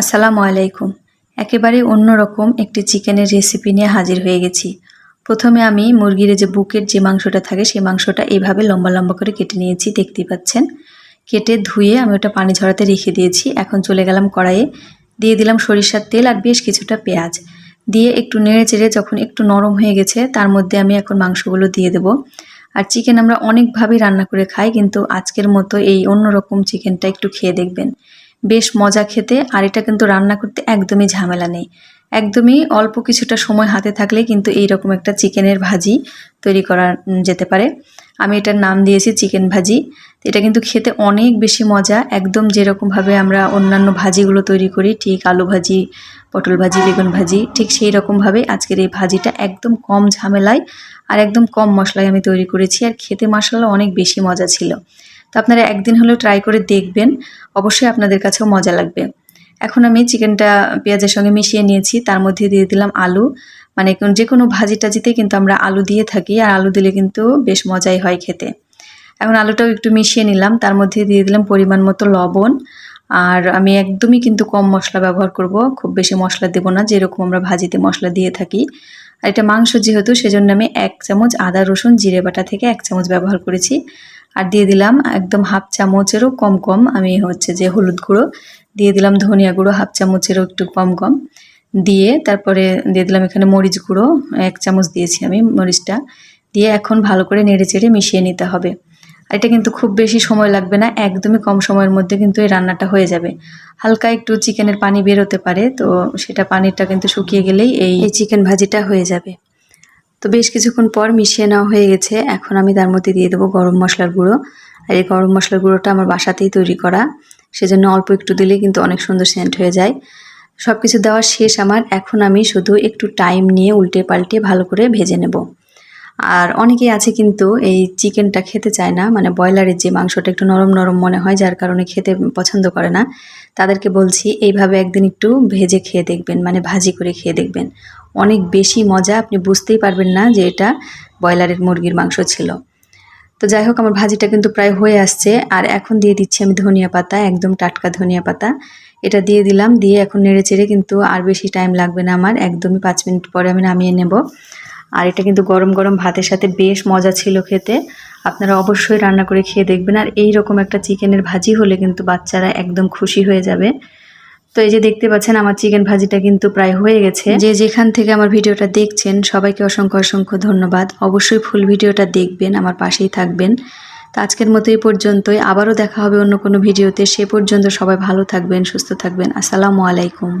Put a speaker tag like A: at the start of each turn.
A: আসসালামু আলাইকুম। একেবারে অন্যরকম একটি চিকেনের রেসিপি নিয়ে হাজির হয়ে গেছি। প্রথমে আমি মুরগির যে বুকের যে মাংসটা থাকে, সেই মাংসটা এইভাবে লম্বা লম্বা করে কেটে নিয়েছি, দেখতেই পাচ্ছেন। কেটে ধুয়ে আমি ওটা পানি ঝরাতে রেখে দিয়েছি। এখন চলে গেলাম কড়াইয়ে। দিয়ে দিলাম সরিষার তেল আর বেশ কিছুটা পেঁয়াজ। দিয়ে একটু নেড়ে চেড়ে যখন একটু নরম হয়ে গেছে, তার মধ্যে আমি এখন মাংসগুলো দিয়ে দেব। আর চিকেন আমরা অনেকভাবেই রান্না করে খাই, কিন্তু আজকের মতো এই অন্যরকম চিকেনটা একটু খেয়ে দেখবেন। বেশ মজা খেতে, আর এটা কিন্তু রান্না করতে একদমই ঝামেলা নেই। একদমই অল্প কিছুটা সময় হাতে থাকলে কিন্তু এই রকম একটা চিকেনের ভাজি তৈরি করা যেতে পারে। আমি এটার নাম দিয়েছি চিকেন ভাজি। এটা কিন্তু খেতে অনেক বেশি মজা। একদম যেরকমভাবে আমরা অন্যান্য ভাজিগুলো তৈরি করি, ঠিক আলু ভাজি, পটল ভাজি, বেগুন ভাজি, ঠিক সেই রকমভাবে আজকের এই ভাজিটা একদম কম ঝামেলায় আর একদম কম মশলায় আমি তৈরি করেছি। আর খেতে মশলা অনেক বেশি মজা ছিল। তো আপনারা একদিন হলেও ট্রাই করে দেখবেন, অবশ্যই আপনাদের কাছেও মজা লাগবে। এখন আমি চিকেনটা পেঁয়াজের সঙ্গে মিশিয়ে নিয়েছি, তার মধ্যে দিয়ে দিলাম আলু। মানে যে কোনো ভাজি টাজিতে কিন্তু আমরা আলু দিয়ে থাকি, আর আলু দিলে কিন্তু বেশ মজাই হয় খেতে। এখন আলুটাও একটু মিশিয়ে নিলাম, তার মধ্যে দিয়ে দিলাম পরিমাণ মতো লবণ। আর আমি একদমই কিন্তু কম মশলা ব্যবহার করব, খুব বেশি মশলা দেব না, যেরকম আমরা ভাজিতে মশলা দিয়ে থাকি। আর এটা মাংস যেহেতু, সেজন্য আমি এক চামচ আদা, রসুন, জিরে বাটা থেকে এক চামচ ব্যবহার করেছি। আর দিয়ে দিলাম একদম হাফ চামচেরও কম কম, আমি হচ্ছে যে হলুদ গুঁড়ো। দিয়ে দিলাম ধনিয়া গুঁড়ো, হাফ চামচেরও একটু কম কম। দিয়ে তারপরে দিয়ে দিলাম এখানে মরিচ গুঁড়ো, এক চামচ দিয়েছি আমি মরিচটা। দিয়ে এখন ভালো করে নেড়ে চেড়ে মিশিয়ে নিতে হবে। আর এটা কিন্তু খুব বেশি সময় লাগবে না, একদমই কম সময়ের মধ্যে কিন্তু এই রান্নাটা হয়ে যাবে। হালকা একটু চিকেনের পানি বেরোতে পারে, তো সেটা পানিটা কিন্তু শুকিয়ে গেলেই এই চিকেন ভাজিটা হয়ে যাবে। তো বেশ কিছুক্ষণ পর মিশিয়ে নেওয়া হয়ে গেছে। এখন আমি তার মধ্যে দিয়ে দেবো গরম মশলার গুঁড়ো। আর এই গরম মশলার গুঁড়োটা আমার বাসাতেই তৈরি করা। সেজন্য অল্প একটু দিলে কিন্তু অনেক সুন্দর সেন্ট হয়ে যায়। সব কিছু দেওয়া শেষ আমার। এখন আমি শুধু একটু টাইম নিয়ে উল্টে পাল্টে ভালো করে ভেজে নেব। আর অনেকেই আছে কিন্তু এই চিকেনটা খেতে চায় না। মানে ব্রয়লারের যে মাংসটা একটু নরম নরম মনে হয়, যার কারণে খেতে পছন্দ করে না। তাদেরকে বলছি, এইভাবে একদিন একটু ভেজে খেয়ে দেখবেন। মানে ভাজি করে খেয়ে দেখবেন। অনেক বেশি মজা, আপনি বুঝতেই পারবেন না যে এটা ব্রয়লারের মুরগির মাংস ছিল। তো যাই হোক, আমার ভাজিটা কিন্তু প্রায় হয়ে আসছে। আর এখন দিয়ে দিচ্ছি আমি ধনিয়া পাতা, একদম টাটকা ধনিয়া পাতা। এটা দিয়ে দিলাম, দিয়ে এখন নেড়ে চেড়ে কিন্তু আর বেশি টাইম লাগবে না আমার। একদমই পাঁচ মিনিট পরে আমি নামিয়ে নেব। আর এটা কিন্তু গরম গরম ভাতের সাথে বেশ মজা ছিল খেতে। আপনারা অবশ্যই রান্না করে খেয়ে দেখবেন। আর এই রকম একটা চিকেনের ভাজি হলে কিন্তু বাচ্চারা একদম খুশি হয়ে যাবে। তো এই যে দেখতে পাচ্ছেন, আমার চিকেন ভাজিটা কিন্তু প্রায় হয়ে গেছে। যে যেখান থেকে আমার ভিডিওটা দেখছেন, সবাইকে অসংখ্য অসংখ্য ধন্যবাদ। অবশ্যই ফুল ভিডিওটা দেখবেন, আমার পাশেই থাকবেন। তো আজকের মতো এই পর্যন্তই। আবারও দেখা হবে অন্য কোনো ভিডিওতে। সে পর্যন্ত সবাই ভালো থাকবেন, সুস্থ থাকবেন। আসসালামু আলাইকুম।